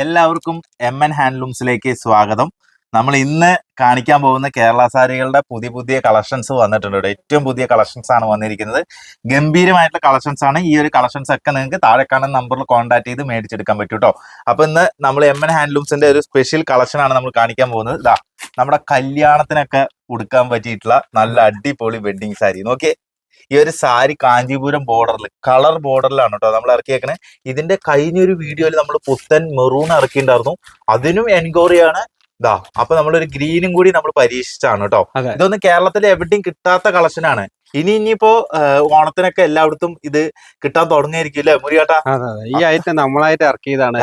എല്ലാവർക്കും M N ഹാൻഡ്ലൂംസിലേക്ക് സ്വാഗതം. നമ്മൾ ഇന്ന് കാണിക്കാൻ പോകുന്ന കേരള സാരികളുടെ പുതിയ പുതിയ കളക്ഷൻസ് വന്നിട്ടുണ്ട് ഏറ്റവും പുതിയ കളക്ഷൻസ് ആണ് വന്നിരിക്കുന്നത്. ഗംഭീരമായിട്ടുള്ള കളക്ഷൻസ് ആണ്. ഈ ഒരു കളക്ഷൻസ് ഒക്കെ നിങ്ങൾക്ക് താഴെ കാണുന്ന നമ്പറിൽ കോൺടാക്ട് ചെയ്ത് മേടിച്ചെടുക്കാൻ പറ്റും കേട്ടോ. അപ്പൊ ഇന്ന് നമ്മൾ എം എൻ ഹാൻഡ്ലൂംസിന്റെ ഒരു സ്പെഷ്യൽ കളക്ഷൻ ആണ് നമ്മൾ കാണിക്കാൻ പോകുന്നത്. ഇതാ നമ്മുടെ കല്യാണത്തിനൊക്കെ ഉടുക്കാൻ പറ്റിയിട്ടുള്ള നല്ല അടിപൊളി വെഡിങ് സാരി നോക്കിയേ. ഈ ഒരു സാരി കാഞ്ചീപുരം ബോർഡറിൽ കളർ ബോർഡറിലാണ് കേട്ടോ നമ്മൾ ഇറക്കിയേക്കണേ. ഇതിന്റെ കഴിഞ്ഞൊരു വീഡിയോയിൽ നമ്മൾ പുത്തൻ മെറൂൺ ഇറക്കിയിട്ടുണ്ടായിരുന്നു. അതിനും എൻക്വയറിയാണ് ഇതാ അപ്പൊ നമ്മളൊരു ഗ്രീനും കൂടി നമ്മൾ പരീക്ഷിച്ചാണ് കേട്ടോ. ഇതൊന്നും കേരളത്തിൽ എവിടെയും കിട്ടാത്ത കളക്ഷനാണ് ഇനി ഇനിയിപ്പോ ഓണത്തിനൊക്കെ എല്ലായിടത്തും ഇത് കിട്ടാൻ തുടങ്ങിയിരിക്കും അല്ലേ മുരിയാട്ടാ ഈ ആയിട്ട് നമ്മളായിട്ട് ഇറക്കിയതാണ്.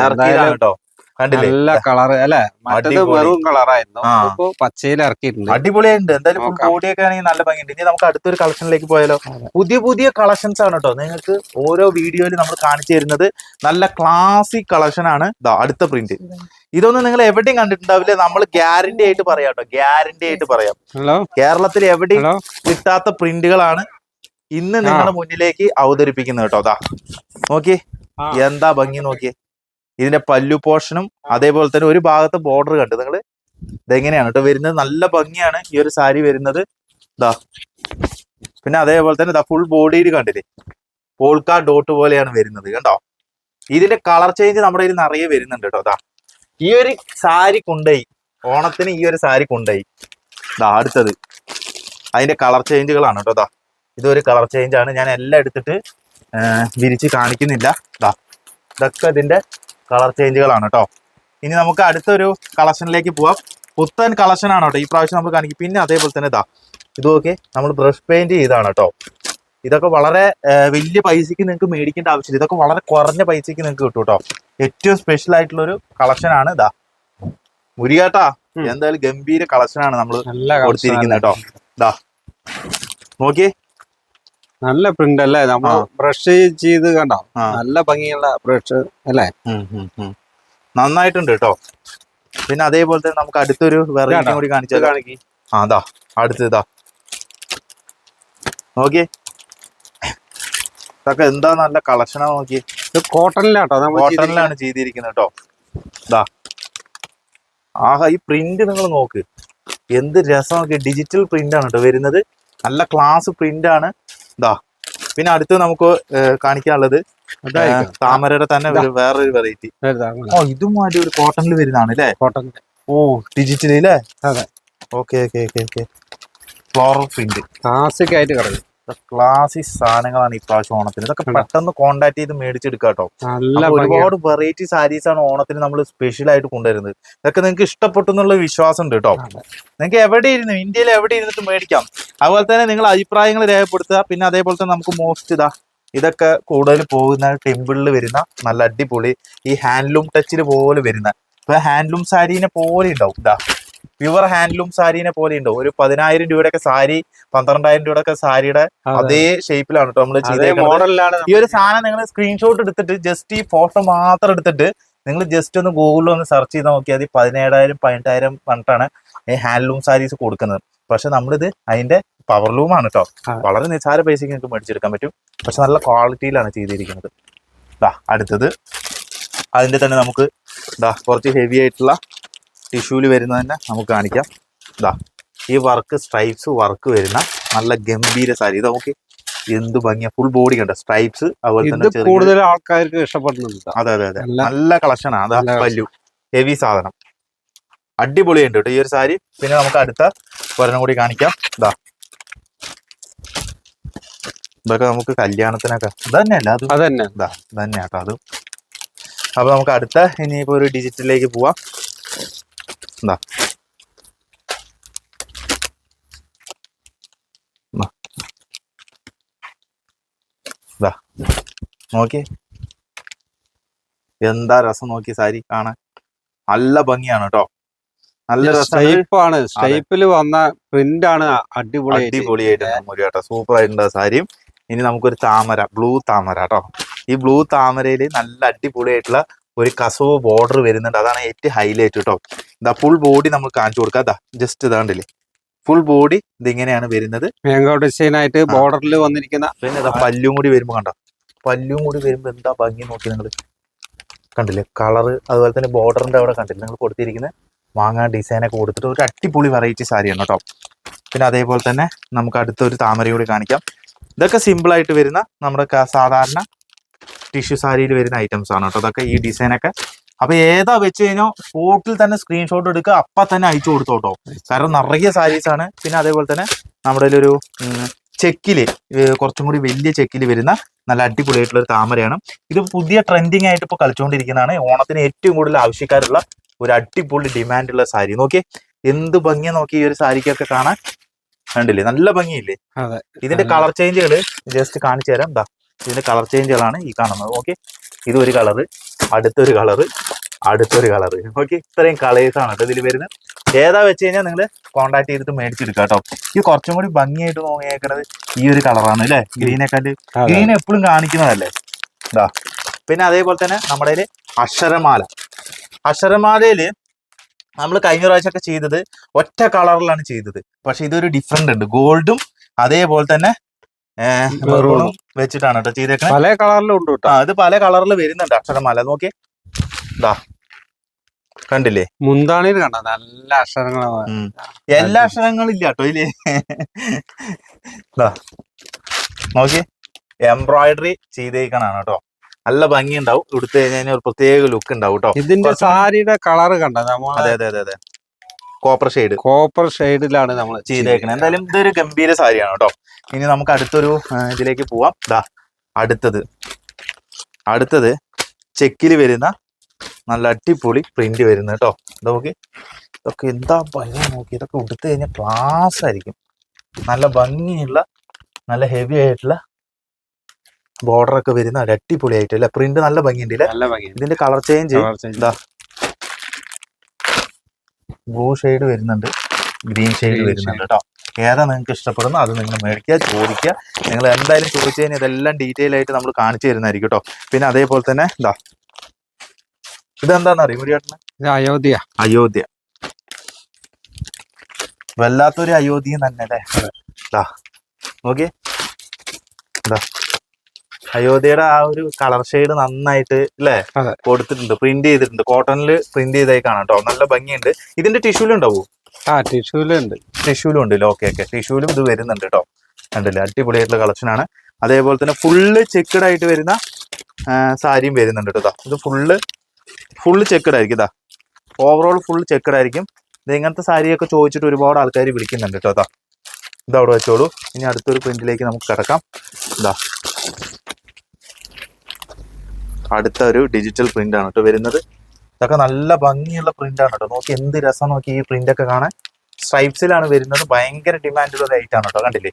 കേട്ടോ നല്ല കളർ അല്ലെ? മറ്റേത്. മെറൂൺ കളറായിരുന്നു. ഇപ്പൊ പച്ചയിൽ ഇറക്കിയിട്ടുണ്ട്. അടിപൊളിയായിട്ടുണ്ട്. എന്തായാലും. ബോഡിയൊക്കെ ആണെങ്കിൽ നല്ല ഭംഗിയുണ്ട്. ഇനി നമുക്ക് അടുത്തൊരു കളക്ഷനിലേക്ക് പോയാലോ? പുതിയ പുതിയ കളക്ഷൻസ് ആണ് കേട്ടോ. നിങ്ങൾക്ക് ഓരോ വീഡിയോയിൽ നമ്മൾ കാണിച്ചു തരുന്നത് നല്ല ക്ലാസിക് കളക്ഷൻ ആണ്. അടുത്ത പ്രിന്റ് ഇതൊന്നും നിങ്ങൾ എവിടെയും കണ്ടിട്ടുണ്ടാവില്ല. നമ്മൾ ഗ്യാരണ്ടി ആയിട്ട് പറയാം കേട്ടോ. ഗ്യാരണ്ടി ആയിട്ട് പറയാം. കേരളത്തിൽ എവിടെയും കിട്ടാത്ത പ്രിന്റുകളാണ് ഇന്ന് നിങ്ങളുടെ മുന്നിലേക്ക് അവതരിപ്പിക്കുന്നത് കേട്ടോ. അതാ നോക്കി എന്താ ഭംഗി നോക്കിയേ. ഇതിന്റെ പല്ലു പോർഷനും അതേപോലെ തന്നെ ഒരു ഭാഗത്ത് ബോർഡർ കണ്ടു നിങ്ങൾ ഇതെങ്ങനെയാണ് കേട്ടോ വരുന്നത്? നല്ല ഭംഗിയാണ് ഈ ഒരു സാരി വരുന്നത്. ഇതാ പിന്നെ അതേപോലെ തന്നെ ഇതാ ഫുൾ ബോഡിയിൽ കണ്ടില്ലേ? പോൾക്കാ ഡോട്ട് പോലെയാണ് വരുന്നത്. കണ്ടോ? ഇതിന്റെ കളർ ചേഞ്ച് നമ്മുടെ കയ്യിൽ നിറയെ വരുന്നുണ്ട് കേട്ടോ അതാ ഈ ഒരു സാരി കൊണ്ടുപോയി. ഓണത്തിന് ഈ ഒരു സാരി കൊണ്ടുപോയി. ഇതാ അടുത്തത്. അതിന്റെ കളർ ചേഞ്ചുകളാണ് കേട്ടോ ദാ. ഇതൊരു കളർ ചേഞ്ച് ആണ്. ഞാൻ എല്ലാം എടുത്തിട്ട് വിരിച്ച് കാണിക്കുന്നില്ല. ദാ. ഇതൊക്കെ ഇതിന്റെ കളർ ചേഞ്ചുകളാണ് കേട്ടോ. ഇനി നമുക്ക് അടുത്തൊരു കളക്ഷനിലേക്ക് പോവാം. പുത്തൻ കളക്ഷൻ ആണ് കേട്ടോ. ഈ പ്രാവശ്യം നമ്മൾ കാണിക്കും. പിന്നെ അതേപോലെ തന്നെ ഇതാ. ഇതൊക്കെ നമ്മൾ ബ്രഷ് പെയിന്റ് ചെയ്താണ് കേട്ടോ. ഇതൊക്കെ വളരെ വലിയ പൈസക്ക് നിങ്ങൾക്ക് മേടിക്കേണ്ട ആവശ്യമില്ല. ഇതൊക്കെ വളരെ കുറഞ്ഞ പൈസക്ക് നിങ്ങൾക്ക് കിട്ടും കേട്ടോ. ഏറ്റവും സ്പെഷ്യൽ ആയിട്ടുള്ള ഒരു കളക്ഷൻ ആണ് ഇതാ. മുരികാട്ടാ എന്തായാലും ഗംഭീര കളക്ഷൻ ആണ് നമ്മൾ കൊടുത്തിരിക്കുന്നത് കേട്ടോ. ഇതാ. നോക്കിയേ നല്ല പ്രിന്റ് അല്ലേ? നമ്മൾ. ബ്രഷ് ചെയ്ത് കണ്ടോ. നല്ല ഭംഗിയുള്ള ബ്രഷ് അല്ലേ. നന്നായിട്ടുണ്ട് കേട്ടോ പിന്നെ അതേപോലെ തന്നെ നമുക്ക് അടുത്തൊരു വെറൈറ്റി കൂടി കാണിച്ചാൽ കാണിക്ക്. ആ അതാ അടുത്ത് ഇതാ നോക്കിയേ. ഇതൊക്കെ എന്താ നല്ല കളക്ഷനാ നോക്കി ഇത് കോട്ടണിലാട്ടോ കോട്ടണിലാണ് ചെയ്തിരിക്കുന്നത് കേട്ടോ ഇതാ ആഹാ ഈ പ്രിന്റ് നിങ്ങൾ നോക്ക്. എന്ത് രസം നോക്കി ഡിജിറ്റൽ പ്രിന്റ് ആണ് കേട്ടോ വരുന്നത്. നല്ല ക്ലാസ് പ്രിന്റ് ആണ്. ഇതാ പിന്നെ അടുത്ത് നമുക്ക് കാണിക്കാനുള്ളത് താമരയുടെ തന്നെ ഒരു വേറൊരു വെറൈറ്റി ഓ ഇതും ഒരു കോട്ടണിൽ വരുന്നതാണ് അല്ലേ? കോട്ടൺ. ഓ ഡിജിറ്റലി അല്ലേ അതെ. Okay okay okay okay floral print classic ആയിട്ട് കിടക്കും ക്ലാസിക് സാധനങ്ങളാണ് ഈ പ്രാവശ്യം ഓണത്തിന്. ഇതൊക്കെ പെട്ടെന്ന് കോണ്ടാക്ട് ചെയ്ത് മേടിച്ചെടുക്കുക കേട്ടോ. നല്ല അപ്പൊ ഭംഗിയാണ് ഒരുപാട് വെറൈറ്റി സാരീസ് ആണ് ഓണത്തിന് നമ്മൾ സ്പെഷ്യൽ ആയിട്ട് കൊണ്ടുവരുന്നത്. ഇതൊക്കെ നിങ്ങൾക്ക് ഇഷ്ടപ്പെട്ടു എന്നുള്ള വിശ്വാസം ഉണ്ട് കേട്ടോ. നിങ്ങൾക്ക് എവിടെ ഇരുന്ന് ഇന്ത്യയിൽ എവിടെ ഇരുന്നിട്ട് മേടിക്കാം. അതുപോലെ തന്നെ നിങ്ങൾ അഭിപ്രായങ്ങൾ രേഖപ്പെടുത്തുക. പിന്നെ അതേപോലെ തന്നെ നമുക്ക് മോസ്റ്റ് ഇതാ ഇതൊക്കെ കൂടുതൽ പോകുന്ന ടെമ്പിളിൽ വരുന്ന നല്ല അടിപൊളി ഈ ഹാൻഡ്ലൂം ടച്ചിൽ പോലെ വരുന്ന. ഇപ്പൊ ഹാൻഡ്ലൂം സാരീനെ പോലെ ഉണ്ടാവും. ഇതാ പ്യുവർ ഹാൻഡ്ലൂം സാരീനെ പോലെ ഉണ്ടോ? ഒരു പതിനായിരം രൂപയുടെ ഒക്കെ സാരി പന്ത്രണ്ടായിരം രൂപയുടെ ഒക്കെ സാരിയുടെ അതേ ഷേപ്പിലാണ് കേട്ടോ നമ്മൾ ചെയ്ത ചെയ്തേക്കുന്നത് ഈ ഒരു സാധനം നിങ്ങൾ സ്ക്രീൻഷോട്ട് എടുത്തിട്ട് ജസ്റ്റ് ഈ ഫോട്ടോ മാത്രം എടുത്തിട്ട് നിങ്ങൾ ജസ്റ്റ് ഒന്ന് ഗൂഗിളിൽ ഒന്ന് സെർച്ച് ചെയ്ത് നോക്കിയാൽ മതി. പതിനേഴായിരം പതിനെട്ടായിരം പറഞ്ഞിട്ടാണ് ഈ ഹാൻഡ്ലൂം സാരീസ് കൊടുക്കുന്നത്. പക്ഷെ നമ്മളിത് അതിന്റെ പവർ ലൂം ആണ് കേട്ടോ വളരെ നിസ്സാര പൈസക്ക് നിങ്ങൾക്ക് മേടിച്ചെടുക്കാൻ പറ്റും. പക്ഷെ നല്ല ക്വാളിറ്റിയിലാണ് ചെയ്തിരിക്കുന്നത്. അടുത്തത്. അതിന്റെ തന്നെ നമുക്ക് കുറച്ച് ഹെവി ആയിട്ടുള്ള ടിഷ്യൂൽ വരുന്നത് തന്നെ നമുക്ക് കാണിക്കാം. ഇതാ ഈ വർക്ക് സ്ട്രൈപ്സ് വർക്ക് വരുന്ന നല്ല ഗംഭീര സാരി. ഇത് നമുക്ക് എന്ത് ഭംഗിയാ. ഫുൾ ബോഡി കണ്ട? സ്ട്രൈപ്സ് അതുപോലെ തന്നെ കൂടുതൽ ആൾക്കാർക്ക് ഇഷ്ടപ്പെടുന്നുണ്ട് അതെ അതെ അതെ. നല്ല- കളക്ഷൻ ആണ്. അതാ പല്ലു ഹെവി സാധനം. അടിപൊളിയുണ്ട് കേട്ടോ ഈ ഒരു സാരി. പിന്നെ നമുക്ക് അടുത്ത ഒരെണ്ണം കൂടി കാണിക്കാം. ഇതാ ഇതൊക്കെ നമുക്ക് കല്യാണത്തിനൊക്കെ. ഇതന്നെയല്ല തന്നെയല്ല അത് അതന്നെ ഇതാ ഇത് തന്നെയാ കേട്ടോ അത്. അപ്പൊ നമുക്ക് അടുത്ത ഇനിയിപ്പോ ഒരു ഡിജിറ്റലിലേക്ക് പോവാം. ഇതാ ഇതാ. നോക്കി. എന്താ രസം നോക്കി സാരി കാണാൻ? നല്ല ഭംഗിയാണ് കേട്ടോ നല്ല സ്റ്റൈപ്പാണ് സ്റ്റൈപ്പ് സ്റ്റൈപ്പിൽ വന്ന പ്രിന്റ് ആണ് അടിപൊളി അടിപൊളിയായിട്ട് കേട്ടോ സൂപ്പർ ആയിട്ടുണ്ട് സാരിയും ഇനി നമുക്കൊരു താമര ബ്ലൂ താമര കേട്ടോ ഈ ബ്ലൂ താമരയിൽ നല്ല അടിപൊളിയായിട്ടുള്ള ഒരു കസവ് ബോർഡർ വരുന്നുണ്ട്. അതാണ് ഏറ്റവും ഹൈലൈറ്റ് കേട്ടോ ഇതാ ഫുൾ ബോഡി നമ്മൾ കാണിച്ചു കൊടുക്കാം. അതാ ജസ്റ്റ് ഇതാണ്ടില്ലേ ഫുൾ ബോഡി ഇതിങ്ങനെയാണ് വരുന്നത്. മാംഗോ ഡിസൈൻ ആയിട്ട് ബോർഡറിൽ വന്നിരിക്കുന്ന പിന്നെ ഇതാ പല്ലും കൂടി വരുമ്പോ കണ്ടോ? പല്ലും കൂടി വരുമ്പോ എന്താ ഭംഗി നോക്കി നിങ്ങൾ കണ്ടില്ലേ? കളറ് അതുപോലെ തന്നെ ബോർഡറിന്റെ അവിടെ കണ്ടില്ലേ? നിങ്ങൾ കൊടുത്തിരിക്കുന്ന മാങ്ങ ഡിസൈനൊക്കെ കൊടുത്തിട്ട് ഒരു അടിപൊളി വെറൈറ്റി സാരിയാണ് കേട്ടോ. പിന്നെ അതേപോലെ തന്നെ നമുക്ക് അടുത്തൊരു താമര കൂടി കാണിക്കാം. ഇതൊക്കെ സിമ്പിൾ ആയിട്ട് വരുന്ന നമ്മുടെ സാധാരണ ടിഷ്യൂ സാരിയിൽ വരുന്ന ഐറ്റംസ് ആണ് കേട്ടോ. അതൊക്കെ ഈ ഡിസൈനൊക്കെ അപ്പൊ ഏതാ വെച്ച് കഴിഞ്ഞാൽ സ്പോട്ടിൽ തന്നെ സ്ക്രീൻഷോട്ട് എടുക്കുക അപ്പൊ തന്നെ അയച്ചു കൊടുത്തോട്ടോ കാരണം നിറയെ സാരീസ് ആണ്. പിന്നെ അതേപോലെ തന്നെ നമ്മുടെ ഒരു ചെക്കിൽ കുറച്ചും കൂടി വലിയ ചെക്കിൽ വരുന്ന നല്ല അടിപൊളിയായിട്ടുള്ള ഒരു താമരയാണ്. ഇത് പുതിയ ട്രെൻഡിങ് ആയിട്ട് ഇപ്പോൾ കളിച്ചുകൊണ്ടിരിക്കുന്നതാണ് ഓണത്തിന് ഏറ്റവും കൂടുതൽ ആവശ്യക്കാരുള്ള ഒരു അടിപൊളി ഡിമാൻഡുള്ള സാരി. നോക്കിയേ എന്ത് ഭംഗിയാ നോക്കി ഈ ഒരു സാരിക്കൊക്കെ കാണാൻ. കണ്ടില്ലേ? നല്ല ഭംഗിയില്ലേ. ഇതിന്റെ കളർ ചേഞ്ചുകൾ ജസ്റ്റ് കാണിച്ചു തരാം. ദാ ഇതിന്റെ കളർ ചേഞ്ചുകളാണ് ഈ കാണുന്നത്. ഓക്കെ ഇതൊരു കളറ് അടുത്തൊരു കളറ് അടുത്തൊരു കളറ് ഓക്കെ ഇത്രയും കളേഴ്സ് ആണ് കേട്ടോ ഇതിൽ വരുന്നത്. ഏതാ വെച്ച് കഴിഞ്ഞാൽ നിങ്ങൾ കോൺടാക്ട് ചെയ്തിട്ട് മേടിച്ചെടുക്കുക കേട്ടോ. ഈ കുറച്ചും കൂടി ഭംഗിയായിട്ട് നോക്കിയേക്കുന്നത് ഈ ഒരു കളറാണ് അല്ലേ? ഗ്രീനെക്കാട്ട് ഗ്രീൻ എപ്പോഴും കാണിക്കുന്നതല്ലേ? ഇതാ പിന്നെ അതേപോലെ തന്നെ നമ്മുടെ അക്ഷരമാല. അക്ഷരമാലയിൽ നമ്മൾ കഴിഞ്ഞ പ്രാവശ്യമൊക്കെ ചെയ്തത് ഒറ്റ കളറിലാണ് ചെയ്തത്. പക്ഷെ ഇതൊരു ഡിഫറെന്റ് ഉണ്ട്. ഗോൾഡും അതേപോലെ തന്നെ മെറൂണും വെച്ചിട്ടാണ് കേട്ടോ ചെയ്തേക്കുന്നത് പല കളറിലും ഉണ്ട് കേട്ടോ. ഇത് പല കളറിൽ വരുന്നുണ്ട്. അക്ഷരമാല നോക്കിയേ ഇതാ കണ്ടില്ലേ? മുന്താണിയിൽ കണ്ട? നല്ല അക്ഷരങ്ങളാണ് എല്ലാ അക്ഷരങ്ങളും ഇല്ല കേട്ടോ ഇല്ലേ? ദാ. നോക്കിയേ എംബ്രോയിഡറി ചെയ്തേക്കണാണ് കേട്ടോ. നല്ല ഭംഗി ഉണ്ടാവും എടുത്തു കഴിഞ്ഞാൽ ഒരു പ്രത്യേക ലുക്ക് ഉണ്ടാവും കേട്ടോ. ഇതിന്റെ സാരിയുടെ കളർ കണ്ടോ? അതെ അതെ അതെ അതെ. കോപ്പർ ഷെയ്ഡ് കോപ്പർ ഷെയ്ഡിലാണ് നമ്മൾ ചെയ്തേക്കുന്നത്. എന്തായാലും ഇതൊരു ഗംഭീര സാരിയാണ് കേട്ടോ. ഇനി നമുക്ക് അടുത്തൊരു ഇതിലേക്ക് പോവാം. ദാ അടുത്തത്. അടുത്തത് ചെക്കിൽ വരുന്ന നല്ല അടിപൊളി പ്രിന്റ് വരുന്നത് കേട്ടോ. നോക്കി ഇതൊക്കെ എന്താ ഭംഗി നോക്കി. ഇതൊക്കെ ഉടുത്തു കഴിഞ്ഞാൽ ക്ലാസ് ആയിരിക്കും. നല്ല ഭംഗിയുള്ള നല്ല ഹെവി ആയിട്ടുള്ള ബോർഡർ ഒക്കെ വരുന്ന ഒരു അടിപൊളി ആയിട്ട് അല്ലെ? പ്രിന്റ് നല്ല ഭംഗിയുണ്ട് ഉണ്ട് ഇതിന്റെ കളർ ചേഞ്ച് എന്താ ദാ. ബ്ലൂ ഷെയ്ഡ് വരുന്നുണ്ട്. ഗ്രീൻ ഷെയ്ഡ് വരുന്നുണ്ട് കേട്ടോ ഏതാ നിങ്ങൾക്ക് ഇഷ്ടപ്പെടുന്നു? അത് നിങ്ങൾ മേടിക്കുക ചോദിക്കുക. നിങ്ങൾ എന്തായാലും ചോദിച്ചു കഴിഞ്ഞാൽ ഇതെല്ലാം ഡീറ്റെയിൽ ആയിട്ട് നമ്മൾ കാണിച്ചു തരുന്നതായിരിക്കും കേട്ടോ പിന്നെ അതേപോലെ തന്നെ എന്താ ഇതെന്താന്ന് അറിയും മുരിയാട്ടിന് ഇത് അയോധ്യ. അയോധ്യ. വല്ലാത്തൊരു അയോധ്യ തന്നെ അല്ലേ? ഓക്കെ നോക്കിയേ. അയോധ്യയുടെ ആ ഒരു കളർ ഷെയ്ഡ് നന്നായിട്ട് അല്ലേ കൊടുത്തിട്ടുണ്ട്. പ്രിന്റ് ചെയ്തിട്ടുണ്ട്. കോട്ടണിൽ പ്രിന്റ് ചെയ്തായി കാണാം കേട്ടോ നല്ല ഭംഗിയുണ്ട്. ഇതിന്റെ ടിഷ്യൂലും ഉണ്ടാവും? ആ ടിഷ്യൂലുണ്ട് ടിഷ്യൂലും ഉണ്ടല്ലോ ഓക്കെ ഓക്കെ ടിഷ്യൂലും ഇത് വരുന്നുണ്ട് കേട്ടോ കണ്ടില്ലേ? അടിപൊളിയായിട്ടുള്ള കളക്ഷൻ ആണ്. അതേപോലെ തന്നെ ഫുള്ള് ചെക്കഡ് ആയിട്ട് വരുന്ന സാരിയും വരുന്നുണ്ട് കേട്ടോ. ഇത് ഫുള്ള് ഫുള്ള് ചെക്കഡ് ആയിരിക്കും. ഇതാ ഓവറോൾ ഫുൾ ചെക്കഡ് ആയിരിക്കും. ഇത് ഇങ്ങനത്തെ സാരിയൊക്കെ ചോദിച്ചിട്ട് ഒരുപാട് ആൾക്കാർ വിളിക്കുന്നുണ്ട് കേട്ടോ ഇതാ ഇത് അവിടെ വെച്ചോളൂ. ഇനി അടുത്തൊരു പ്രിന്റിലേക്ക് നമുക്ക് കിടക്കാം. ഇതാ അടുത്ത ഒരു ഡിജിറ്റൽ പ്രിന്റ് ആണ് കേട്ടോ വരുന്നത്. ഇതൊക്കെ നല്ല ഭംഗിയുള്ള പ്രിന്റ് ആണ് കേട്ടോ നോക്കി എന്ത് രസം നോക്കി ഈ പ്രിന്റ് ഒക്കെ കാണാൻ. സ്ട്രൈപ്സിലാണ് വരുന്നത്. ഭയങ്കര ഡിമാൻഡുള്ള ഒരു ഐറ്റം ആണ് കേട്ടോ കണ്ടില്ലേ?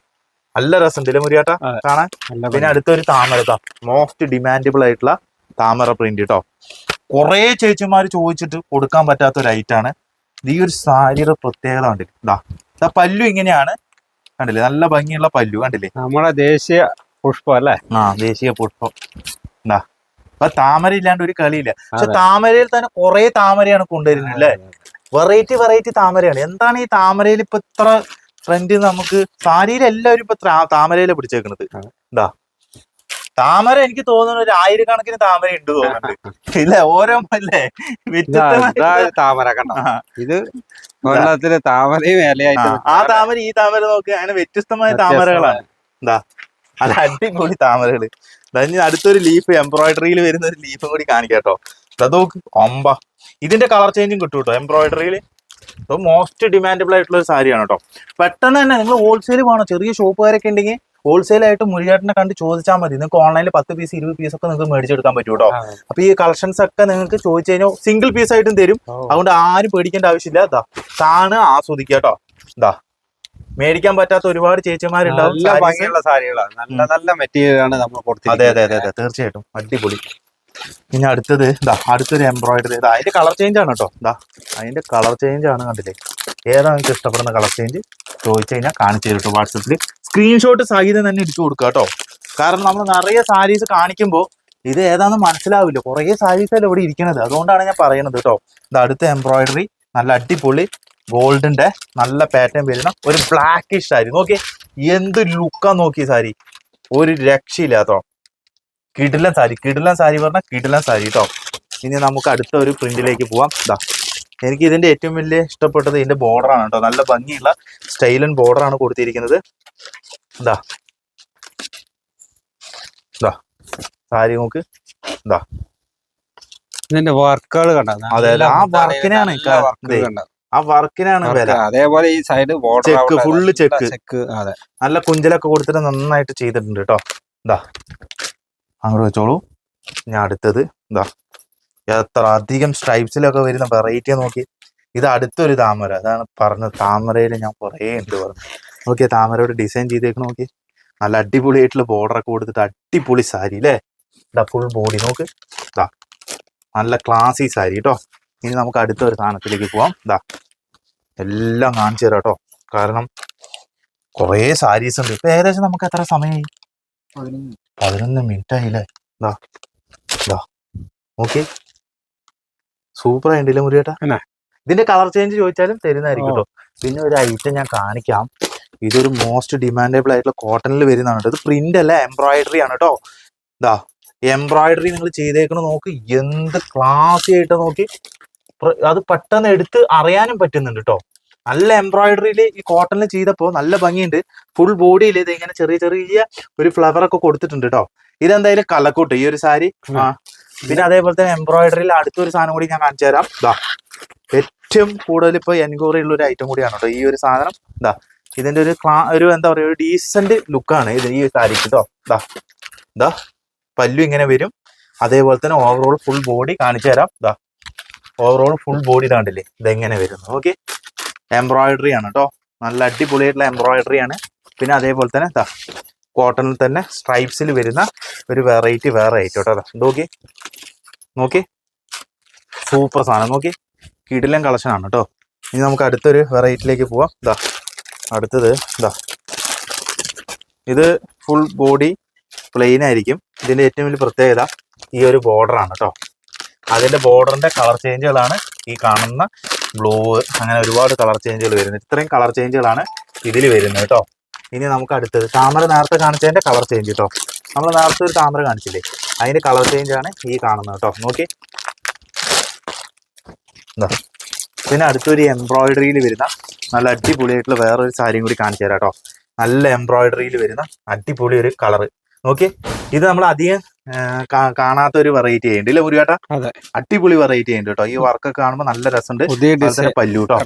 നല്ല രസം. തിലമുരിയാട്ട. കാണാൻ? പിന്നെ അടുത്തൊരു താമര മോസ്റ്റ് ഡിമാൻഡബിൾ ആയിട്ടുള്ള താമര പ്രിന്റ് കേട്ടോ കുറെ ചേച്ചിമാർ ചോദിച്ചിട്ട് കൊടുക്കാൻ പറ്റാത്ത ഒരു ഐറ്റം ആണ്. ഈ ഒരു സാരിയുടെ പ്രത്യേകത കണ്ടില്ലേ? ഇതാ ഇതാ പല്ലു ഇങ്ങനെയാണ്. കണ്ടില്ലേ? നല്ല ഭംഗിയുള്ള പല്ലു. കണ്ടില്ലേ? നമ്മുടെ ദേശീയ പുഷ്പം അല്ലേ? ആ ദേശീയ പുഷ്പം. എന്താ അപ്പൊ താമര ഇല്ലാണ്ട് ഒരു കളിയില്ല. പക്ഷെ താമരയിൽ തന്നെ കുറെ താമരയാണ് കൊണ്ടുവരുന്നത് അല്ലേ? വെറൈറ്റി വെറൈറ്റി താമരയാണ്. എന്താണ് ഈ താമരയിൽ ഇപ്പൊ ഇത്ര ട്രെൻഡ് നമുക്ക് സാരിയിൽ എല്ലാവരും ഇപ്പൊ താമരയിലെ പിടിച്ചേക്കുന്നത്. എന്താ താമര എനിക്ക് തോന്നുന്നു ഒരു ആയിരക്കണക്കിന് താമര ഉണ്ട് തോന്നുന്നുണ്ട്. ഇല്ല ഓരോ അല്ലേ? താമര കണ്ട? ഇത് വെള്ളത്തിൽ താമരയും ആ, ആ താമര ഈ താമര നോക്ക്. അങ്ങനെ വ്യത്യസ്തമായ താമരകളാണ്. എന്താ അത് അടിപൊളി താമരകൾ. ഇനി അടുത്തൊരു ലീഫ് എംബ്രോയിഡറിയിൽ വരുന്ന ഒരു ലീഫ് കൂടി കാണിക്കാട്ടോ അത് നോക്ക് ഒമ്പ ഇതിന്റെ കളർ ചേഞ്ചും കിട്ടും കേട്ടോ എംബ്രോയിഡറിയിൽ മോസ്റ്റ് ഡിമാൻഡബിൾ ആയിട്ടുള്ള ഒരു സാരിയാണ് കേട്ടോ. പെട്ടെന്ന് തന്നെ നിങ്ങൾ ഹോൾസെയിൽ വേണോ ചെറിയ ഷോപ്പുകാരൊക്കെ ഉണ്ടെങ്കിൽ ഹോൾസെയിൽ ആയിട്ട് മുരിയാട്ടിനെ കണ്ട് ചോദിച്ചാൽ മതി. നിങ്ങൾക്ക് ഓൺലൈനിൽ പത്ത് പീസ് ഇരുപത് പീസ് ഒക്കെ നിങ്ങൾക്ക് മേടിച്ചെടുക്കാൻ പറ്റും കേട്ടോ. അപ്പൊ ഈ കളക്ഷൻസ് ഒക്കെ നിങ്ങൾക്ക് ചോദിച്ചു കഴിഞ്ഞാൽ സിംഗിൾ പീസ് ആയിട്ടും തരും. അതുകൊണ്ട് ആരും പേടിക്കേണ്ട ആവശ്യമില്ല. ഇതാ ആസ്വദിക്കാം ആസ്വദിക്കുക കേട്ടോ. ഇതാ മേടിക്കാൻ പറ്റാത്ത ഒരുപാട് ചേച്ചിമാരുണ്ടാവും നല്ല ഭംഗിയുള്ള സാരികളാണ്. നല്ല നല്ല മെറ്റീരിയൽ ആണ് നമ്മൾ അതെ അതെ അതെ അതെ. തീർച്ചയായിട്ടും. അടിപൊളി. പിന്നെ അടുത്തത് ഇതാ അടുത്തൊരു എംബ്രോയിഡറി ഇതാ അതിന്റെ കളർ ചേഞ്ച് ആണ് കേട്ടോ. ഇതാ അതിന്റെ കളർ ചേഞ്ച് ആണ് കണ്ടില്ലേ? ഏതാ നിങ്ങൾക്ക് ഇഷ്ടപ്പെടുന്ന കളർ ചേഞ്ച് ചോദിച്ചു കഴിഞ്ഞാൽ കാണിച്ചു തരും കേട്ടോ വാട്സപ്പിൽ സ്ക്രീൻഷോട്ട് സഹിതം തന്നെ ഇടിച്ചു കൊടുക്കുക കേട്ടോ. കാരണം നമ്മൾ നിറയെ സാരീസ് കാണിക്കുമ്പോൾ ഇത് ഏതാണെന്ന് മനസ്സിലാവില്ല. കുറേ സാരീസ് അല്ലേ ഇവിടെ ഇരിക്കണത്. അതുകൊണ്ടാണ് ഞാൻ പറയുന്നത് കേട്ടോ. ഇത് അടുത്ത എംബ്രോയിഡറി നല്ല അടിപൊളി. ഗോൾഡിന്റെ നല്ല പാറ്റേൺ വരുന്ന ഒരു ബ്ലാക്കിഷ് സാരി നോക്കി എന്ത് ലുക്കാ നോക്കി സാരി. ഒരു രക്ഷയില്ല രക്ഷയില്ലാത്തോ. കിടിലൻ സാരി. കിടിലൻ സാരി പറഞ്ഞാൽ കിടിലൻ സാരി കേട്ടോ ഇനി നമുക്ക് അടുത്ത ഒരു പ്രിന്റിലേക്ക് പോവാം. ഇതാ എനിക്ക് ഇതിന്റെ ഏറ്റവും വലിയ ഇഷ്ടപ്പെട്ടത് ഇതിന്റെ ബോർഡറാണ് കേട്ടോ നല്ല ഭംഗിയുള്ള സ്റ്റൈലൻ ബോർഡറാണ് ആണ് കൊടുത്തിരിക്കുന്നത്. ഇതാ ഇതാ സാരി നോക്ക്. ഇതിന്റെ വർക്കുകൾ കണ്ട? അതെ. ആ വർക്കിനാണ് ഇതേ. ആ വർക്കിനാണ് വില. അതേപോലെ ഈ side check, full check. Check അതെ. നല്ല കുഞ്ചലൊക്കെ കൊടുത്തിട്ട് നന്നായിട്ട് ചെയ്തിട്ടുണ്ട് കേട്ടോ ഇതാ അങ്ങോട്ട് വെച്ചോളൂ. ഞാൻ അടുത്തത് ഇതാ എത്ര അധികം സ്ട്രൈപ്സിലൊക്കെ വരുന്ന വെറൈറ്റി നോക്കി. ഇത് അടുത്തൊരു താമര. അതാണ് പറഞ്ഞത് താമരയിൽ ഞാൻ കുറേ ഉണ്ട് പറഞ്ഞു. നോക്കിയ താമരയുടെ ഡിസൈൻ ചെയ്തേക്ക് നോക്കി. നല്ല അടിപൊളിയായിട്ടുള്ള ബോർഡറൊക്കെ ഒക്കെ കൊടുത്തിട്ട് അടിപൊളി സാരി അല്ലേ ഇതാ ഫുൾ ബോഡി നോക്ക്. ഇതാ നല്ല ക്ലാസി സാരി കേട്ടോ ഇനി നമുക്ക് അടുത്ത ഒരു സാധനത്തിലേക്ക് പോവാം. ഇതാ എല്ലാം കാണിച്ചു തരാം കേട്ടോ. കാരണം കുറേ സാരീസ് ഉണ്ട്. ഇപ്പൊ ഏകദേശം നമുക്ക് എത്ര സമയമായി? പതിനൊന്ന്. മിനിറ്റ് ആയില്ലേ? ഇതാ ഇതാ ഓക്കെ സൂപ്പർ ആയിട്ടില്ല മുറിയേട്ടാ ഇതിന്റെ കളർ ചേഞ്ച് ചോദിച്ചാലും തരുന്നതായിരിക്കും. കേട്ടോ. പിന്നെ ഒരു ഐറ്റം ഞാൻ കാണിക്കാം. ഇതൊരു മോസ്റ്റ് ഡിമാൻഡബിൾ ആയിട്ടുള്ള കോട്ടണിൽ വരുന്നതാണ്. കേട്ടോ ഇത് പ്രിന്റ് അല്ല എംബ്രോയിഡറി ആണ് കേട്ടോ. ഇതാ എംബ്രോയിഡറി നിങ്ങൾ ചെയ്തേക്കണ നോക്ക്. എന്ത് ക്ലാസ് ആയിട്ട് നോക്കി. അത് പെട്ടെന്ന് എടുത്ത് അറിയാനും പറ്റുന്നുണ്ട് കേട്ടോ നല്ല എംബ്രോയിഡറിയിൽ ഈ കോട്ടണിൽ ചെയ്തപ്പോൾ നല്ല ഭംഗിയുണ്ട്. ഫുൾ ബോഡിയിൽ ഇത് ഇങ്ങനെ ചെറിയ ചെറിയ ഒരു ഫ്ലവർ ഒക്കെ കൊടുത്തിട്ടുണ്ട് കേട്ടോ ഇതെന്തായാലും കലക്കൂട്ട് ഈ ഒരു സാരി ആ പിന്നെ അതേപോലെ തന്നെ എംബ്രോയിഡറിയിൽ അടുത്തൊരു സാധനം കൂടി ഞാൻ കാണിച്ചു തരാം. ഇതാ ഏറ്റവും കൂടുതൽ ഇപ്പൊ എൻക്വയറി ഉള്ള ഒരു ഐറ്റം കൂടിയാണ് കേട്ടോ ഈ ഒരു സാധനം. ഇതാ ഇതിന്റെ ഒരു ക്ലാ ഒരു എന്താ പറയുക ഒരു ഡീസന്റ് ലുക്കാണ് ഇത് ഈ സാരിക്ക് കേട്ടോ ഇതാ ദാ പല്ലു ഇങ്ങനെ വരും. അതേപോലെ തന്നെ ഓവറോൾ ഫുൾ ബോഡി കാണിച്ചു തരാം. ദാ ഓവറോൾ ഫുൾ ബോഡി ഇതാണ്ടില്ലേ? ഇതെങ്ങനെ വരുന്നു? ഓക്കെ എംബ്രോയിഡറി ആണ് കേട്ടോ നല്ല അടിപൊളിയായിട്ടുള്ള എംബ്രോയിഡറി ആണ്. പിന്നെ അതേപോലെ തന്നെ എന്താ കോട്ടണിൽ തന്നെ സ്ട്രൈപ്സിൽ വരുന്ന ഒരു വെറൈറ്റി വേറെ ആയിട്ട് കേട്ടോ നോക്കി നോക്കി സൂപ്പർ സാധനം. നോക്കി കിടിലൻ കളക്ഷൻ ആണ് കേട്ടോ ഇനി നമുക്ക് അടുത്തൊരു വെറൈറ്റിയിലേക്ക് പോവാം. ഇതാ അടുത്തത് ഇതാ ഇത് ഫുൾ ബോഡി പ്ലെയിൻ ആയിരിക്കും. ഇതിന്റെ ഏറ്റവും വലിയ പ്രത്യേകത ഈ ഒരു ബോർഡറാണ് കേട്ടോ അതിന്റെ ബോർഡറിന്റെ കളർ ചേഞ്ചുകളാണ് ഈ കാണുന്ന ബ്ലൂ അങ്ങനെ ഒരുപാട് കളർ ചേഞ്ചുകൾ വരുന്നത്. ഇത്രയും കളർ ചേഞ്ചുകളാണ് ഇതിൽ വരുന്നത് കേട്ടോ ഇനി നമുക്ക് അടുത്തത് താമര നേരത്തെ കാണിച്ചതിന്റെ കളർ ചേഞ്ച് കേട്ടോ നമ്മൾ നേരത്തെ ഒരു താമര കാണിച്ചില്ലേ? അതിന്റെ കളർ ചേഞ്ചാണ് ഈ കാണുന്നത് കേട്ടോ നോക്കി. എന്താ പിന്നെ അടുത്തൊരു എംബ്രോയിഡറിയിൽ വരുന്ന നല്ല അടിപൊളിയായിട്ടുള്ള വേറൊരു സാരിയും കൂടി കാണിച്ചു തരാം കേട്ടോ നല്ല എംബ്രോയിഡറിയിൽ വരുന്ന അടിപൊളി ഒരു കളറ്. നോക്കി. ഇത് നമ്മൾ അധികം കാണാത്ത ഒരു വെറൈറ്റി ഉണ്ട് ഇല്ല മുരുകേട്ടാ. അടിപൊളി വെറൈറ്റി ഉണ്ട് കേട്ടോ. ഈ വർക്കൊക്കെ കാണുമ്പോൾ നല്ല രസമുണ്ട്. പല്ലു കേട്ടോ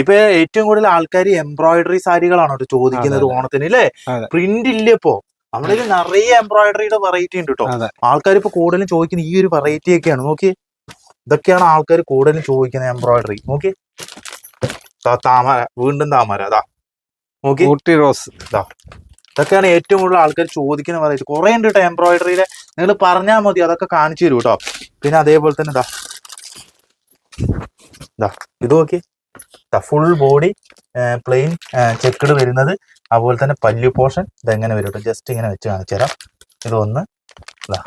ഇപ്പൊ ഏറ്റവും കൂടുതൽ ആൾക്കാർ എംബ്രോയിഡറി സാരികളാണ് കേട്ടോ ചോദിക്കുന്നത്. ഓണത്തിന് അല്ലേ പ്രിന്റ് ഇല്ല ഇപ്പോ. നമ്മുടെ കയ്യിൽ നിറയെ എംബ്രോയിഡറിയുടെ വെറൈറ്റി ഉണ്ട് കേട്ടോ ആൾക്കാർ ഇപ്പൊ കൂടുതലും ചോദിക്കുന്ന ഈ ഒരു വെറൈറ്റി ഒക്കെയാണ്. നോക്കി ഇതൊക്കെയാണ് ആൾക്കാർ കൂടുതലും ചോദിക്കുന്നത് എംബ്രോയിഡറി നോക്കി താമര വീണ്ടും താമര. അതാ നോക്കി റോസ്. റോസ് ഇതൊക്കെയാണ് ഏറ്റവും കൂടുതൽ ആൾക്കാർ ചോദിക്കുന്ന വെറൈറ്റി കുറെ ഉണ്ട് കേട്ടോ എംബ്രോയിഡറിയിലെ. നിങ്ങൾ പറഞ്ഞാൽ മതി അതൊക്കെ കാണിച്ചു തരൂ കേട്ടോ പിന്നെ അതേപോലെ തന്നെ ഇതാ ഇതാ ഇത് നോക്കി ഫുൾ ബോഡി പ്ലെയിൻ ചെക്കഡ് വരുന്നത്. അതുപോലെ തന്നെ പല്ലു പോർഷൻ ഇതെങ്ങനെ വരും കേട്ടോ ജസ്റ്റ് ഇങ്ങനെ വെച്ച് കാണിച്ചു തരാം. ഇതൊന്ന് ഇതാ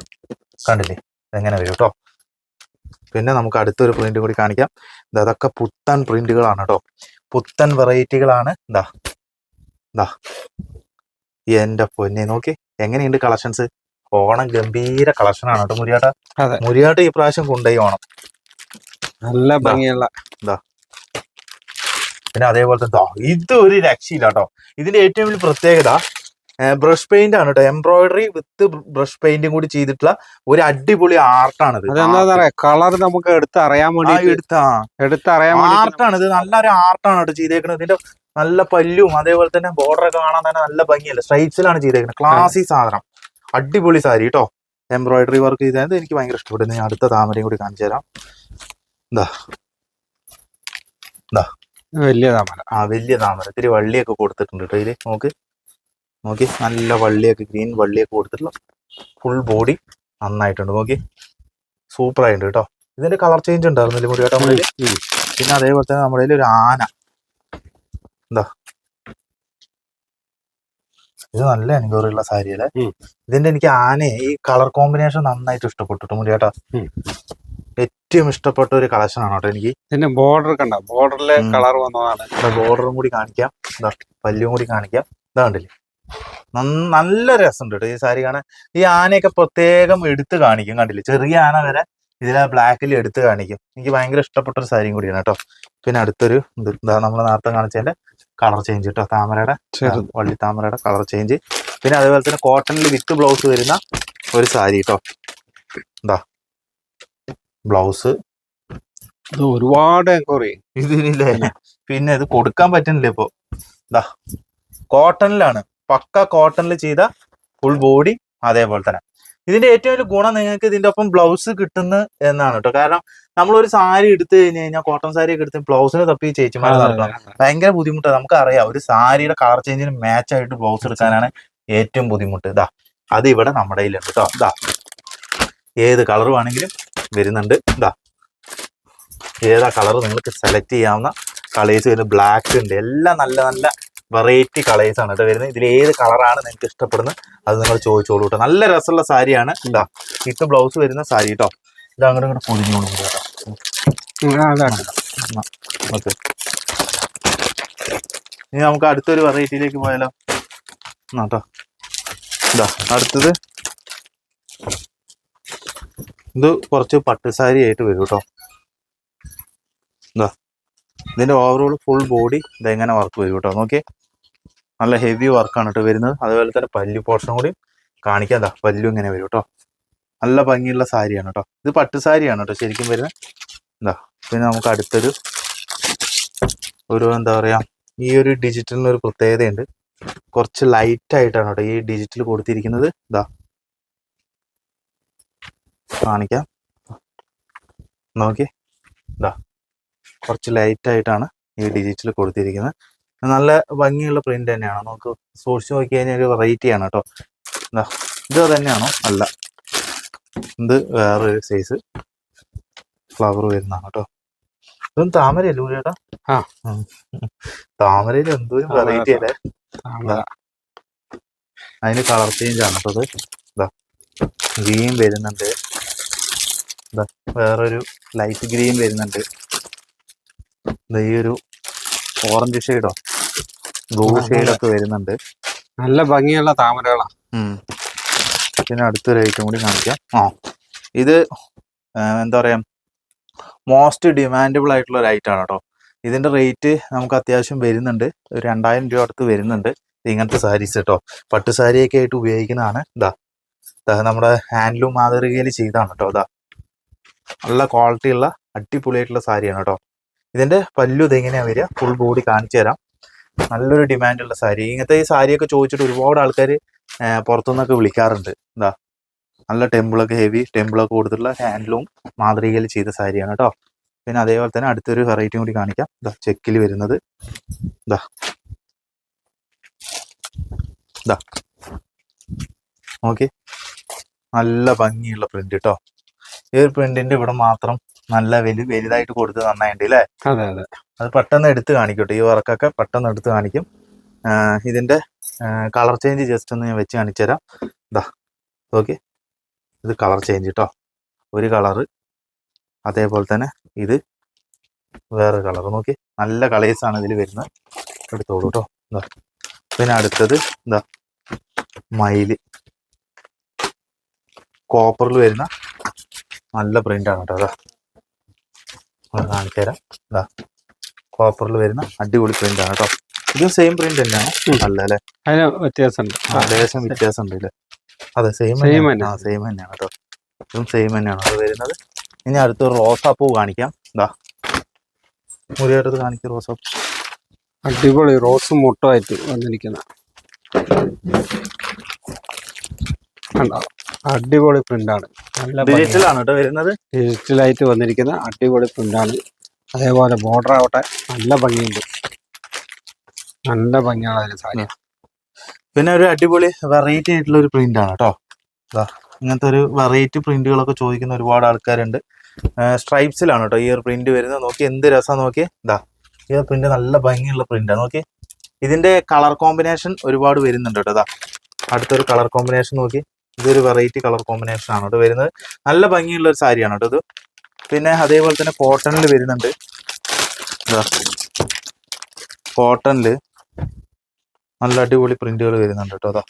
കണ്ടില്ലേ? ഇതെങ്ങനെ വരും കേട്ടോ പിന്നെ നമുക്ക് അടുത്തൊരു പ്രിന്റ് കൂടി കാണിക്കാം. ഇത് അതൊക്കെ പുത്തൻ പ്രിന്റുകളാണ് കേട്ടോ പുത്തൻ വെറൈറ്റികളാണ് ഇതാ ഇതാ എന്റെ പൊന്നെ നോക്കി എങ്ങനെയുണ്ട് കളക്ഷൻസ് ഓണം ഗംഭീര കളക്ഷൻ ആണ് കേട്ടോ മുരിയാട്ട. മുരിയാട്ട ഈ പ്രാവശ്യം കൊണ്ടുപോയി ഓണം. നല്ല ഭംഗിയുള്ള. പിന്നെ അതേപോലെ തന്നെ ഇത് ഒരു രക്ഷയില്ല കേട്ടോ. ഇതിന്റെ ഏറ്റവും വലിയ പ്രത്യേകത ബ്രഷ് പെയിന്റ് ആണ് കേട്ടോ. എംബ്രോയിഡറി വിത്ത് ബ്രഷ് പെയിന്റും കൂടി ചെയ്തിട്ടുള്ള ഒരു അടിപൊളി ആർട്ടാണിത് പറയാ കളർ നമുക്ക് എടുത്ത് അറിയാൻ വേണ്ടി എടുത്താ. എടുത്ത് അറിയാൻ വേണ്ടി ആർട്ടാണ് ഇത് നല്ലൊരു ആർട്ടാണ് കേട്ടോ ചെയ്തേക്കുന്നത് ഇതിന്റെ നല്ല പല്ലും അതേപോലെ തന്നെ ബോർഡർ ഒക്കെ കാണാൻ തന്നെ നല്ല ഭംഗിയല്ല? സ്ട്രൈപ്സിലാണ് ചെയ്തേക്കുന്നത് ക്ലാസി സാധനം. അടിപൊളി സാരി കേട്ടോ എംബ്രോയിഡറി വർക്ക് ചെയ്തത് എനിക്ക് ഭയങ്കര ഇഷ്ടപ്പെട്ടു. ഞാൻ അടുത്ത താമരയും കൂടി കാണിച്ചു തരാം. എന്താ എന്താ വലിയ താമര. ആ വലിയ താമര. ഇത്തിരി വള്ളിയൊക്കെ കൊടുത്തിട്ടുണ്ട് കേട്ടോ ഇതിൽ നോക്ക്. നോക്കി. നല്ല വള്ളിയൊക്കെ ഗ്രീൻ വള്ളിയൊക്കെ കൊടുത്തിട്ടുള്ള ഫുൾ ബോഡി നന്നായിട്ടുണ്ട്. നോക്കി. സൂപ്പർ ആയിട്ടുണ്ട് കേട്ടോ ഇതിന്റെ കളർ ചേഞ്ച് ഉണ്ടായിരുന്നില്ല മുടി കേട്ടോ നമ്മുടെ. പിന്നെ അതേപോലെ തന്നെ നമ്മുടെ ഒരു ആന. എന്താ ഇത് നല്ല എൻക്വയറിയുള്ള സാരി അല്ലേ ഇതിന്റെ എനിക്ക് ആനയെ ഈ കളർ കോമ്പിനേഷൻ നന്നായിട്ട് ഇഷ്ടപ്പെട്ടു മുടി കേട്ടോ ഏറ്റവും ഇഷ്ടപ്പെട്ട ഒരു കളക്ഷൻ ആണ് കേട്ടോ എനിക്ക്. ഇതിന്റെ ബോർഡർ കണ്ട? ബോർഡറിലെ കളർ വന്നതാണ്. ബോർഡറും കൂടി കാണിക്കാം. എന്താ പല്ലും കൂടി കാണിക്കാം. ഇതാ കണ്ടില്ലേ? നല്ല രസമുണ്ട് കേട്ടോ ഈ സാരി കാണാൻ. ഈ ആനയൊക്കെ പ്രത്യേകം എടുത്ത് കാണിക്കും കണ്ടില്ലേ? ചെറിയ ആന വരെ ഇതിൽ ആ ബ്ലാക്കിൽ എടുത്ത് കാണിക്കും. എനിക്ക് ഭയങ്കര ഇഷ്ടപ്പെട്ട ഒരു സാരിയും കൂടിയാണ് കേട്ടോ. പിന്നെ അടുത്തൊരു ഇതാ നമ്മൾ നേരത്തെ കാണിച്ചതിന്റെ കളർ ചേഞ്ച് കേട്ടോ താമരയുടെ. വള്ളി താമരയുടെ കളർ ചേഞ്ച്. പിന്നെ അതേപോലെ തന്നെ കോട്ടണിൽ വിത്ത് ബ്ലൗസ് വരുന്ന ഒരു സാരി കേട്ടോ എന്താ ബ്ലൗസ്. ഇത് ഒരുപാട് എൻക്വയറി ഇതിനില്ലേ? പിന്നെ ഇത് കൊടുക്കാൻ പറ്റുന്നില്ല ഇപ്പോ. ഇതാ കോട്ടണിലാണ്. പക്ക കോട്ടണിൽ ചെയ്ത ഫുൾ ബോഡി അതേപോലെ തന്നെ. ഇതിന്റെ ഏറ്റവും വലിയ ഗുണം നിങ്ങൾക്ക് ഇതിന്റെ ഒപ്പം ബ്ലൗസ് കിട്ടുന്ന എന്നാണ് കേട്ടോ കാരണം നമ്മൾ ഒരു സാരി എടുത്തു കഴിഞ്ഞ് കഴിഞ്ഞാൽ കോട്ടൺ സാരി ഒക്കെ എടുത്ത് ബ്ലൗസിന് തപ്പി ചേച്ചിമാർ നടക്കണം. ഭയങ്കര ബുദ്ധിമുട്ടാണ് നമുക്ക് അറിയാം ഒരു സാരിയുടെ കളർ ചേഞ്ചിന് മാച്ച് ആയിട്ട് ബ്ലൗസ് എടുക്കാനാണ് ഏറ്റവും ബുദ്ധിമുട്ട്. ഇതാ അത് ഇവിടെ നമ്മുടെ കയ്യിലുണ്ട് കേട്ടോ ഇതാ ഏത് കളർ വേണമെങ്കിലും വരുന്നുണ്ട്. ഇതാ ഏതാ കളർ നിങ്ങൾക്ക് സെലക്ട് ചെയ്യാവുന്ന കളേഴ്സ് വരുന്നത്? ബ്ലാക്ക് ഉണ്ട്. എല്ലാം നല്ല നല്ല വെറൈറ്റി കളേഴ്സ് ആണ് കേട്ടോ വരുന്നത്. ഇതിൽ ഏത് കളറാണ് നിങ്ങൾക്ക് ഇഷ്ടപ്പെടുന്നത്? അത് നിങ്ങൾ ചോദിച്ചോളൂ കേട്ടോ നല്ല രസമുള്ള സാരിയാണ്. ഇതാ ഇട്ട് ബ്ലൗസ് വരുന്ന സാരി കേട്ടോ ഇത് അങ്ങോട്ട് ഇങ്ങോട്ട് പൊതിഞ്ഞോളൂ കേട്ടോ ഇനി നമുക്ക് അടുത്തൊരു വെറൈറ്റിയിലേക്ക് പോയാലോ? എന്നാട്ടോ ഇതാ അടുത്തത്. ഇത് കുറച്ച് പട്ടുസാരി ആയിട്ട് വരും കേട്ടോ ഇതാ. ഇതിന്റെ ഓവറോൾ ഫുൾ ബോഡി ഇതെങ്ങനെ വർക്ക് വരും കേട്ടോ നോക്കിയേ. നല്ല ഹെവി വർക്കാണ് കേട്ടോ വരുന്നത്. അതുപോലെ തന്നെ പല്ലു പോർഷൻ കൂടി കാണിക്കാം. എന്താ പല്ലു ഇങ്ങനെ വരും കേട്ടോ നല്ല ഭംഗിയുള്ള സാരിയാണ് കേട്ടോ ഇത് പട്ടുസാരിയാണ് കേട്ടോ ശരിക്കും വരുന്നത്. എന്താ പിന്നെ നമുക്ക് അടുത്തൊരു ഒരു എന്താ പറയുക ഈ ഒരു ഡിജിറ്റലിന് ഒരു പ്രത്യേകതയുണ്ട്. കുറച്ച് ലൈറ്റ് ആയിട്ടാണ് കേട്ടോ ഈ ഡിജിറ്റൽ കൊടുത്തിരിക്കുന്നത്. ഇതാ കാണിക്കാം. നോക്കി. ഇതാ കുറച്ച് ലൈറ്റ് ആയിട്ടാണ് ഈ ഡിജിറ്റൽ കൊടുത്തിരിക്കുന്നത്. നല്ല ഭംഗിയുള്ള പ്രിന്റ് തന്നെയാണ്. നമുക്ക് സൂക്ഷിച്ച് നോക്കി കഴിഞ്ഞാൽ ഒരു വെറൈറ്റിയാണ് കേട്ടോ ഇതാ ഇത് തന്നെയാണോ? അല്ല. ഇത് വേറൊരു സൈസ് ഫ്ലവർ വരുന്നതാണ് കേട്ടോ. ഇതും താമരയല്ലേ ഉള്ളി ചേട്ടാ ആ. താമരയിൽ എന്തോരം വെറൈറ്റി അല്ലേ? അതിന് കളർ ചേഞ്ച് ആണ് കേട്ടോ ഇത്. ഗ്രീൻ വരുന്നുണ്ട്. ഇതാ. വേറൊരു ലൈറ്റ് ഗ്രീൻ വരുന്നുണ്ട്. ഈ ഒരു ഓറഞ്ച് ഷെയ്ഡോ ബ്ലൂ ഷെയ്ഡൊക്കെ വരുന്നുണ്ട്. നല്ല ഭംഗിയുള്ള താമരകളാണ്. പിന്നെ അടുത്തൊരു ഐറ്റം കൂടി കാണിക്കാം. ആ. ഇത് എന്താ പറയുക മോസ്റ്റ് ഡിമാൻഡബിൾ ആയിട്ടുള്ള ഒരു ഐറ്റം ആണ് കേട്ടോ ഇതിന്റെ റേറ്റ് നമുക്ക് അത്യാവശ്യം വരുന്നുണ്ട്. ഒരു രണ്ടായിരം രൂപ അടുത്ത് വരുന്നുണ്ട് ഇങ്ങനത്തെ സാരീസ് കേട്ടോ പട്ട് സാരിയൊക്കെ ആയിട്ട് ഉപയോഗിക്കുന്നതാണ്. ഇതാ ഇതാ നമ്മുടെ ഹാൻഡ്ലൂം മാതൃകയിൽ ചെയ്താണ് കേട്ടോ ഇതാ നല്ല ക്വാളിറ്റി ഉള്ള അടിപൊളിയായിട്ടുള്ള സാരിയാണ് കേട്ടോ ഇതിന്റെ പല്ലു ഇതെങ്ങനെയാണ് വരിക? ഫുൾ ബോഡി കാണിച്ചു തരാം. നല്ലൊരു ഡിമാൻഡുള്ള സാരി. ഇങ്ങനത്തെ ഈ സാരിയൊക്കെ ചോദിച്ചിട്ട് ഒരുപാട് ആൾക്കാർ പുറത്തുനിന്നൊക്കെ വിളിക്കാറുണ്ട്. എന്താ നല്ല ടെമ്പിളൊക്കെ ഹെവി ടെമ്പിളൊക്കെ കൊടുത്തിട്ടുള്ള ഹാൻഡ്ലൂം മാതൃകയിൽ ചെയ്ത സാരിയാണ് കേട്ടോ പിന്നെ അതേപോലെ തന്നെ അടുത്തൊരു വെറൈറ്റിയും കൂടി കാണിക്കാം. ഇതാ ചെക്കിൽ വരുന്നത്. ഇതാ ഇതാ ഓക്കെ നല്ല ഭംഗിയുള്ള പ്രിന്റ് കേട്ടോ ഈ ഒരു പ്രിന്റിന്റെ ഇവിടെ മാത്രം നല്ല വലു വലുതായിട്ട് കൊടുത്ത് നന്നായിട്ട് അല്ലേ അതെ അതെ. അത് പെട്ടെന്ന് എടുത്ത് കാണിക്കട്ടെ. ഈ വർക്കൊക്കെ പെട്ടെന്ന് എടുത്ത് കാണിക്കും. ഇതിന്റെ കളർ ചേഞ്ച് ജസ്റ്റ് ഒന്ന് ഞാൻ വെച്ച് കാണിച്ചു തരാം ഇതാ ഓക്കെ ഇത് കളർ ചേഞ്ച് കേട്ടോ ഒരു കളറ്. അതേപോലെ തന്നെ ഇത് വേറെ കളർ. നോക്കി നല്ല കളേഴ്സ് ആണ് ഇതിൽ വരുന്നത്. എടുത്തോളൂ കേട്ടോ എന്താ പിന്നെ അടുത്തത് എന്താ മയിൽ കോപ്പറിൽ വരുന്ന നല്ല പ്രിന്റ് ആണ് കേട്ടോ അതാ കാണിച്ചു തരാം എന്താ കോപ്പറിൽ വരുന്ന അടിപൊളി പ്രിന്റ് ആണ് കേട്ടോ ഇതും സെയിം പ്രിന്റ് തന്നെയാണ്. അല്ല അല്ലെ അതിന് വ്യത്യാസമുണ്ട്. ലേശം വ്യത്യാസം ഉണ്ട് ഇല്ലേ അതെ സെയിം സെയിം തന്നെ. സെയിം തന്നെയാണ് കേട്ടോ. ഇതും സെയിം തന്നെയാണ് അത് വരുന്നത്. ഇനി അടുത്ത റോസാപ്പൂ കാണിക്കാം. ഇതാ മുറിയായിട്ടത് കാണിക്കും റോസാപ്പൂ അടിപൊളി റോസ് മുട്ടായിട്ട് വന്നിരിക്കുന്ന. അടിപൊളി പ്രിന്റാണ് നല്ല ഡിജിറ്റലാണ് കേട്ടോ വരുന്നത്? ഡിജിറ്റലായിട്ട് വന്നിരിക്കുന്ന. അടിപൊളി പ്രിന്റാണ് അതേപോലെ ബോർഡർ ആവട്ടെ. നല്ല ഭംഗിയുണ്ട്. നല്ല ഭംഗിയുള്ള ഒരു സാരി. പിന്നെ ഒരു അടിപൊളി വെറൈറ്റി ആയിട്ടുള്ള ഒരു പ്രിന്റ് ആണ് കേട്ടോ ഇങ്ങനത്തെ ഒരു വെറൈറ്റി പ്രിന്റുകളൊക്കെ ചോദിക്കുന്ന ഒരുപാട് ആൾക്കാരുണ്ട്. സ്ട്രൈപ്സിലാണ് കേട്ടോ ഈ ഒരു പ്രിന്റ് വരുന്നത്. നോക്കി എന്ത് രസം നോക്കി. ഇതാ ഈ ഒരു പ്രിന്റ് നല്ല ഭംഗിയുള്ള പ്രിന്റാണ് നോക്കി. ഇതിന്റെ കളർ കോമ്പിനേഷൻ ഒരുപാട് വരുന്നുണ്ട് കേട്ടോ ഇതാ അടുത്തൊരു കളർ കോമ്പിനേഷൻ നോക്കി. ഇതൊരു വെറൈറ്റി കളർ കോമ്പിനേഷൻ ആണ് കേട്ടോ വരുന്നത്. നല്ല ഭംഗിയുള്ള ഒരു സാരിയാണ് കേട്ടോ ഇത്. പിന്നെ അതേപോലെ തന്നെ കോട്ടണിൽ വരുന്നുണ്ട്. കോട്ടണിൽ നല്ല അടിപൊളി പ്രിന്റുകൾ വരുന്നുണ്ട് കേട്ടോ അതാ.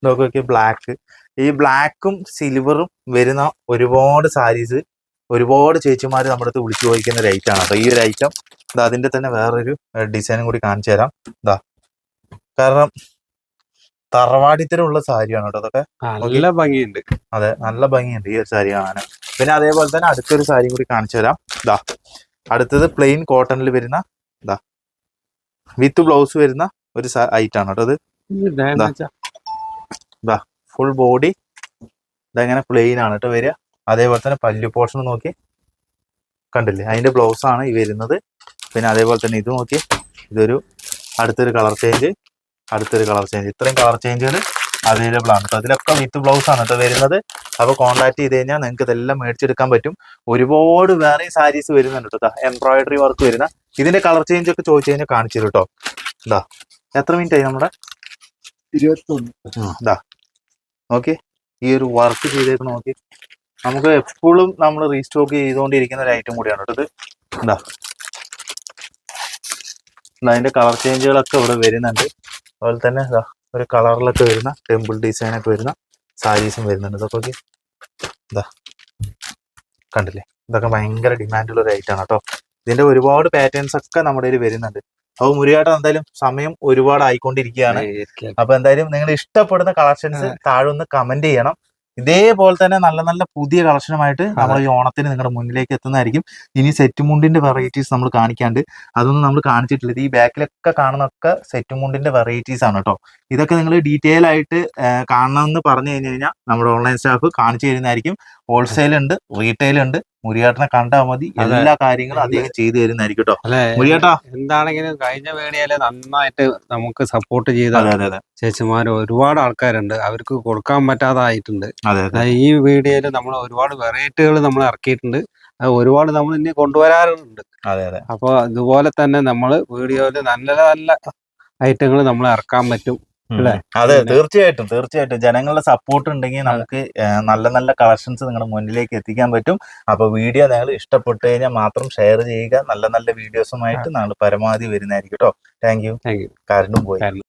ഇതൊക്കെ ബ്ലാക്ക് ഈ ബ്ലാക്കും സിൽവറും വരുന്ന ഒരുപാട് സാരീസ് ഒരുപാട് ചേച്ചിമാർ നമ്മുടെ അടുത്ത് വിളിച്ചു ചോദിക്കുന്ന ഒരു ഐറ്റം ആണ് കേട്ടോ. ഈ ഒരു ഐറ്റം ഇതാ അതിന്റെ തന്നെ വേറൊരു ഡിസൈനും കൂടി കാണിച്ചു തരാം. ഇതാ കാരണം തറവാടിത്തരമുള്ള സാരിയാണ് കേട്ടോ അതൊക്കെ. നല്ല ഭംഗിയുണ്ട്. അതെ നല്ല ഭംഗിയുണ്ട് ഈ ഒരു സാരി കാണാൻ. പിന്നെ അതേപോലെ തന്നെ അടുത്തൊരു സാരി കൂടി കാണിച്ചു തരാം. ഇതാ അടുത്തത് പ്ലെയിൻ കോട്ടണിൽ വരുന്ന ഇതാ വിത്ത് ബ്ലൗസ് വരുന്ന ഒരു ഐറ്റം ആണ് കേട്ടോ അത്. ഫുൾ ബോഡി ഇതങ്ങനെ പ്ലെയിൻ ആണ് കേട്ടോ വരിക. അതേപോലെ തന്നെ പല്ലു പോർഷൻ നോക്കി. കണ്ടില്ലേ? അതിന്റെ ബ്ലൗസ് ആണ് ഈ വരുന്നത്. പിന്നെ അതേപോലെ തന്നെ ഇത് നോക്കി. ഇതൊരു അടുത്തൊരു കളർ ചേഞ്ച് അടുത്തൊരു കളർ ചേഞ്ച് ഇത്രയും കളർ ചേഞ്ചുകൾ അവൈലബിൾ ആണ് കേട്ടോ. അതിലൊക്കെ വിത്ത് ബ്ലൗസ് ആണ് കേട്ടോ വരുന്നത്. അപ്പോൾ കോൺടാക്ട് ചെയ്ത് കഴിഞ്ഞാൽ നിങ്ങൾക്ക് ഇതെല്ലാം മേടിച്ചെടുക്കാൻ പറ്റും. ഒരുപാട് വേറെ സാരീസ് വരുന്നുണ്ട് കേട്ടോ. എംബ്രോയിഡറി വർക്ക് വരുന്ന ഇതിന്റെ കളർ ചേഞ്ച് ഒക്കെ ചോദിച്ചു കഴിഞ്ഞാൽ കാണിച്ചു തരും കേട്ടോ ഇതാ എത്ര മിനിറ്റ് ആയി നമ്മുടെ? ഇതാ നോക്കി ഈ ഒരു വർക്ക് ചെയ്തേക്ക് നോക്കി. നമുക്ക് എപ്പോഴും നമ്മൾ റീസ്റ്റോക്ക് ചെയ്തുകൊണ്ടിരിക്കുന്ന ഒരു ഐറ്റം കൂടിയാണ് കേട്ടോ ഇത്. ഇതാ അതിന്റെ കളർ ചേഞ്ചുകളൊക്കെ ഇവിടെ വരുന്നുണ്ട്. അതുപോലെ തന്നെ ഒരു കളറിലൊക്കെ വരുന്ന ടെമ്പിൾ ഡിസൈൻ ഒക്കെ വരുന്ന സാരീസും വരുന്നുണ്ട്. ഇതൊക്കെ ഓക്കെ ഇതാ കണ്ടില്ലേ? ഇതൊക്കെ ഭയങ്കര ഡിമാൻഡുള്ള ഒരു ഐറ്റം ആണ് കേട്ടോ ഇതിന്റെ ഒരുപാട് പാറ്റേൺസ് ഒക്കെ നമ്മുടെ കയ്യിൽ വരുന്നുണ്ട്. അപ്പോൾ മുരിയാട്ടം എന്തായാലും സമയം ഒരുപാട് ആയിക്കൊണ്ടിരിക്കുകയാണ്. അപ്പൊ എന്തായാലും നിങ്ങൾ ഇഷ്ടപ്പെടുന്ന കളക്ഷൻസ് താഴെ ഒന്ന് കമന്റ് ചെയ്യണം. ഇതേപോലെ തന്നെ നല്ല നല്ല പുതിയ കളക്ഷനുമായിട്ട് നമ്മൾ ഈ ഓണത്തിന് നിങ്ങളുടെ മുന്നിലേക്ക് എത്തുന്നതായിരിക്കും. ഇനി സെറ്റ് മുണ്ടിന്റെ വെറൈറ്റീസ് നമ്മൾ കാണിക്കാണ്ട് അതൊന്നും നമ്മൾ കാണിച്ചിട്ടില്ല. ഈ ബാക്കിലൊക്കെ കാണുന്നൊക്കെ സെറ്റ് മുണ്ടിന്റെ വെറൈറ്റീസ് ആണ് കേട്ടോ. ഇതൊക്കെ നിങ്ങൾ ഡീറ്റെയിൽ ആയിട്ട് കാണണമെന്ന് പറഞ്ഞു കഴിഞ്ഞു കഴിഞ്ഞാൽ നമ്മുടെ ഓൺലൈൻ സ്റ്റാഫ് കാണിച്ചു തരുന്നതായിരിക്കും. ഹോൾസെയിൽ ഉണ്ട് റീറ്റെയിൽ ഉണ്ട്. മുരിയാട്ടനെ കണ്ടാൽ മതി. എല്ലാ കാര്യങ്ങളും അദ്ദേഹം ചെയ്തു തരുന്നതായിരിക്കും കേട്ടോ. മുരിയാട്ടാ. എന്താണെങ്കിലും കഴിഞ്ഞ വേണിയാലേ നന്നായിട്ട് നമുക്ക് സപ്പോർട്ട് ചെയ്ത ചേച്ചിമാർ ഒരുപാട് ആൾക്കാരുണ്ട്. അവർക്ക് കൊടുക്കാൻ പറ്റാതായിട്ടുണ്ട്. ഈ വീഡിയോയിൽ നമ്മൾ ഒരുപാട് വെറൈറ്റികൾ നമ്മൾ ഇറക്കിയിട്ടുണ്ട്. അത് ഒരുപാട് നമ്മൾ ഇനി കൊണ്ടുവരാറുണ്ട്. അതെ അതെ. അപ്പോൾ അതുപോലെ തന്നെ നമ്മൾ വീഡിയോയിൽ നല്ല നല്ല ഐറ്റങ്ങൾ നമ്മൾ ഇറക്കാൻ പറ്റും? അതെ തീർച്ചയായിട്ടും തീർച്ചയായിട്ടും. ജനങ്ങളുടെ സപ്പോർട്ട് ഉണ്ടെങ്കിൽ നമുക്ക് നല്ല നല്ല കളക്ഷൻസ് നിങ്ങളുടെ മുന്നിലേക്ക് എത്തിക്കാൻ പറ്റും. അപ്പൊ വീഡിയോ നിങ്ങൾ ഇഷ്ടപ്പെട്ടു കഴിഞ്ഞാൽ മാത്രം ഷെയർ ചെയ്യുക. നല്ല നല്ല വീഡിയോസുമായിട്ട് നിങ്ങൾ പരമാവധി വരുന്നതായിരിക്കും കേട്ടോ താങ്ക് യു കരണ്ടും പോയി.